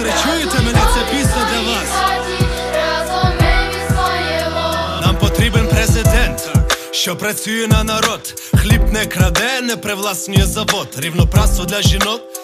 Сестри, чуєте мене? Це пісня для вас. Нам потрібен президент, що працює на народ. Хліб не краде, не привласнює завод. Рівноправство для жінок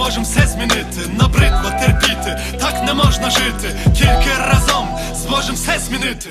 Зможемо все змінити. Набридло терпіти, так не можна жити. Тільки разом зможемо все змінити.